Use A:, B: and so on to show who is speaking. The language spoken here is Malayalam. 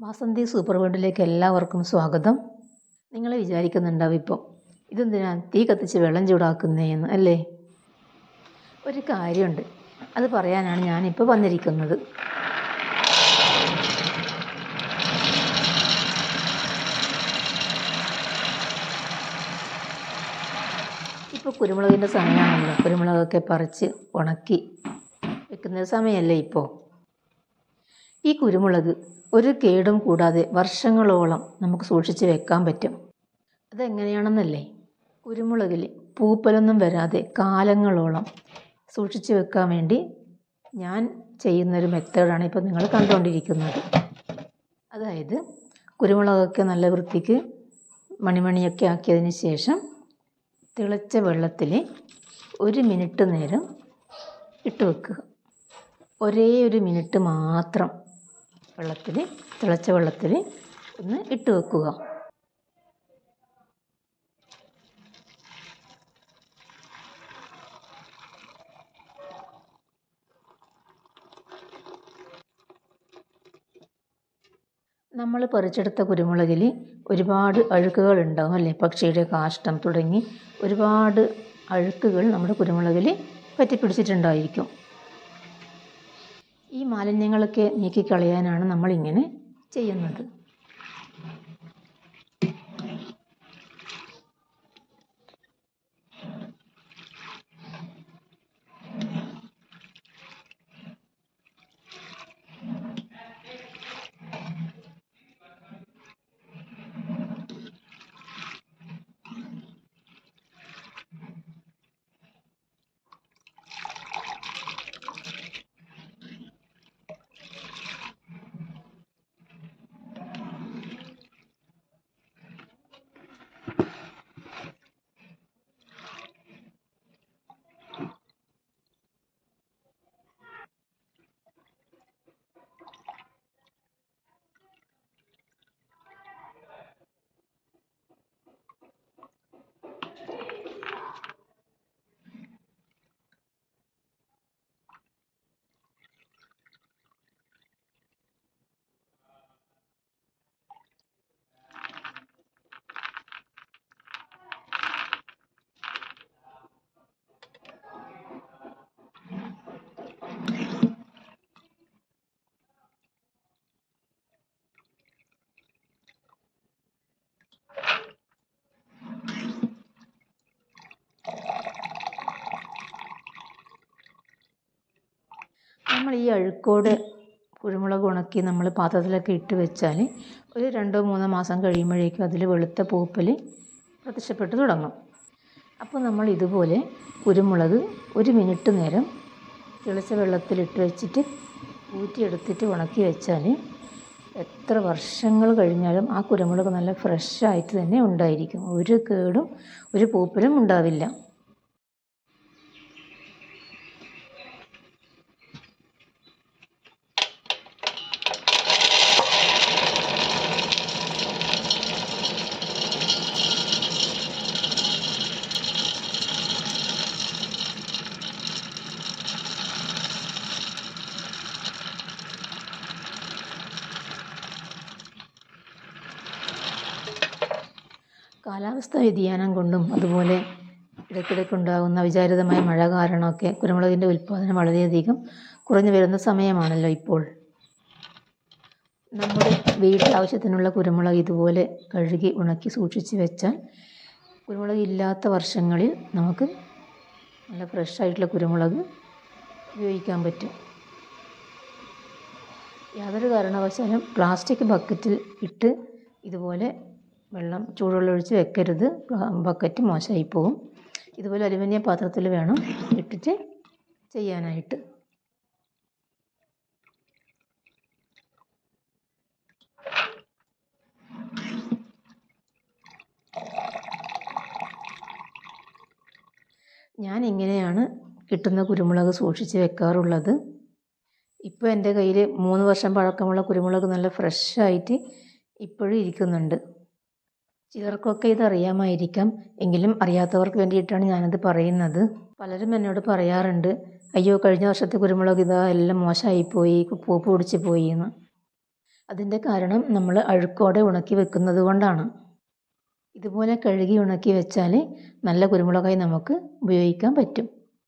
A: വാസന്തി സൂപ്പർ വേൾഡിലേക്ക് എല്ലാവർക്കും സ്വാഗതം. നിങ്ങൾ വിചാരിക്കുന്നുണ്ടാവും ഇപ്പോൾ ഇതെന്തിനാ തീ കത്തിച്ച് വെള്ളം ചൂടാക്കുന്നതെന്ന് അല്ലേ? ഒരു കാര്യമുണ്ട് അത് പറയാനാണ് ഞാനിപ്പോൾ വന്നിരിക്കുന്നത്. ഇപ്പോൾ കുരുമുളകിന്റെ സമയമാണല്ലോ കുരുമുളകൊക്കെ പറിച്ച് ഉണക്കി വെക്കുന്ന സമയമല്ലേ ഇപ്പോൾ ഈ കുരുമുളക് ഒരു കേടും കൂടാതെ വർഷങ്ങളോളം നമുക്ക് സൂക്ഷിച്ച് വെക്കാൻ പറ്റും. അതെങ്ങനെയാണെന്നല്ലേ? കുരുമുളകിൽ പൂപ്പലൊന്നും വരാതെ കാലങ്ങളോളം സൂക്ഷിച്ച് വെക്കാൻ വേണ്ടി ഞാൻ ചെയ്യുന്നൊരു മെത്തേഡാണ് ഇപ്പോൾ നിങ്ങൾ കണ്ടുകൊണ്ടിരിക്കുന്നത്. അതായത് കുരുമുളകൊക്കെ നല്ല വൃത്തിക്ക് മണിമണിയൊക്കെ ആക്കിയതിന് ശേഷം തിളച്ച വെള്ളത്തിൽ ഒരു മിനിറ്റ് നേരം ഇട്ട് വെക്കുക. ഒരേ ഒരു മിനിറ്റ് മാത്രം വെള്ളത്തിൽ തിളച്ച വെള്ളത്തിൽ ഒന്ന് ഇട്ട് വെക്കുക. നമ്മൾ പറിച്ചെടുത്ത കുരുമുളകിൽ ഒരുപാട് അഴുക്കുകൾ ഉണ്ടാകും അല്ലേ? പക്ഷിയുടെ കാഷ്ടം തുടങ്ങി ഒരുപാട് അഴുക്കുകൾ നമ്മുടെ കുരുമുളകിൽ പറ്റിപ്പിടിച്ചിട്ടുണ്ടായിരിക്കും ഈ മാലിന്യങ്ങളൊക്കെ നീക്കിക്കളയാനാണ് നമ്മളിങ്ങനെ ചെയ്യുന്നത്. നമ്മൾ ഈ അഴുക്കോട് കുരുമുളക് ഉണക്കി നമ്മൾ പാത്രത്തിലൊക്കെ ഇട്ട് വെച്ചാൽ ഒരു രണ്ടോ മൂന്നോ മാസം കഴിയുമ്പോഴേക്കും അതിൽ വെളുത്ത പൂപ്പൽ പ്രത്യക്ഷപ്പെട്ട് തുടങ്ങും. അപ്പോൾ നമ്മൾ ഇതുപോലെ കുരുമുളക് ഒരു മിനിറ്റ് നേരം തിളച്ച വെള്ളത്തിലിട്ട് വെച്ചിട്ട് ഊറ്റിയെടുത്തിട്ട് ഉണക്കി വെച്ചാൽ എത്ര വർഷങ്ങൾ കഴിഞ്ഞാലും ആ കുരുമുളക് നല്ല ഫ്രഷായിട്ട് തന്നെ ഉണ്ടായിരിക്കും. ഒരു കേടും ഒരു പൂപ്പലും ഉണ്ടാവില്ല. കാലാവസ്ഥ വ്യതിയാനം കൊണ്ടും അതുപോലെ ഇടയ്ക്കിടയ്ക്ക് ഉണ്ടാകുന്ന അവിചാരിതമായ മഴ കാരണമൊക്കെ കുരുമുളകിന്റെ ഉൽപ്പാദനം വളരെയധികം കുറഞ്ഞു വരുന്ന സമയമാണല്ലോ ഇപ്പോൾ. നമ്മുടെ വീട്ടാവശ്യത്തിനുള്ള കുരുമുളക് ഇതുപോലെ കഴുകി ഉണക്കി സൂക്ഷിച്ച് വെച്ചാൽ കുരുമുളക് ഇല്ലാത്ത വർഷങ്ങളിൽ നമുക്ക് നല്ല ഫ്രഷ് ആയിട്ടുള്ള കുരുമുളക് ഉപയോഗിക്കാൻ പറ്റും. യാതൊരു കാരണവശാലും പ്ലാസ്റ്റിക് ബക്കറ്റിൽ ഇട്ട് ഇതുപോലെ വെള്ളം ചൂടുവെള്ളം ഒഴിച്ച് വെക്കരുത്. ബക്കറ്റ് മോശമായി പോകും. ഇതുപോലെ അലുമിനിയം പാത്രത്തിൽ വേണം ഇട്ടിട്ട് ചെയ്യാനായിട്ട്. ഞാൻ ഇങ്ങനെയാണ് കിട്ടുന്ന കുരുമുളക് സൂക്ഷിച്ച് വെക്കാറുള്ളത്. ഇപ്പോൾ എന്റെ കയ്യിൽ മൂന്ന് വർഷം പഴക്കമുള്ള കുരുമുളക് നല്ല ഫ്രഷായിട്ട് ഇപ്പോഴും ഇരിക്കുന്നുണ്ട്. ചിലർക്കൊക്കെ ഇത് അറിയാമായിരിക്കാം എങ്കിലും അറിയാത്തവർക്ക് വേണ്ടിയിട്ടാണ് ഞാനത് പറയുന്നത്. പലരും എന്നോട് പറയാറുണ്ട് അയ്യോ കഴിഞ്ഞ വർഷത്തെ കുരുമുളക് ഇതാ എല്ലാം മോശമായിപ്പോയി പൂപ്പ് പിടിച്ച് പോയി എന്ന്. അതിന്റെ കാരണം നമ്മൾ അഴുക്കോടെ ഉണക്കി വെക്കുന്നത് കൊണ്ടാണ്. ഇതുപോലെ കഴുകി ഉണക്കി വെച്ചാൽ നല്ല കുരുമുളകായി നമുക്ക് ഉപയോഗിക്കാൻ പറ്റും.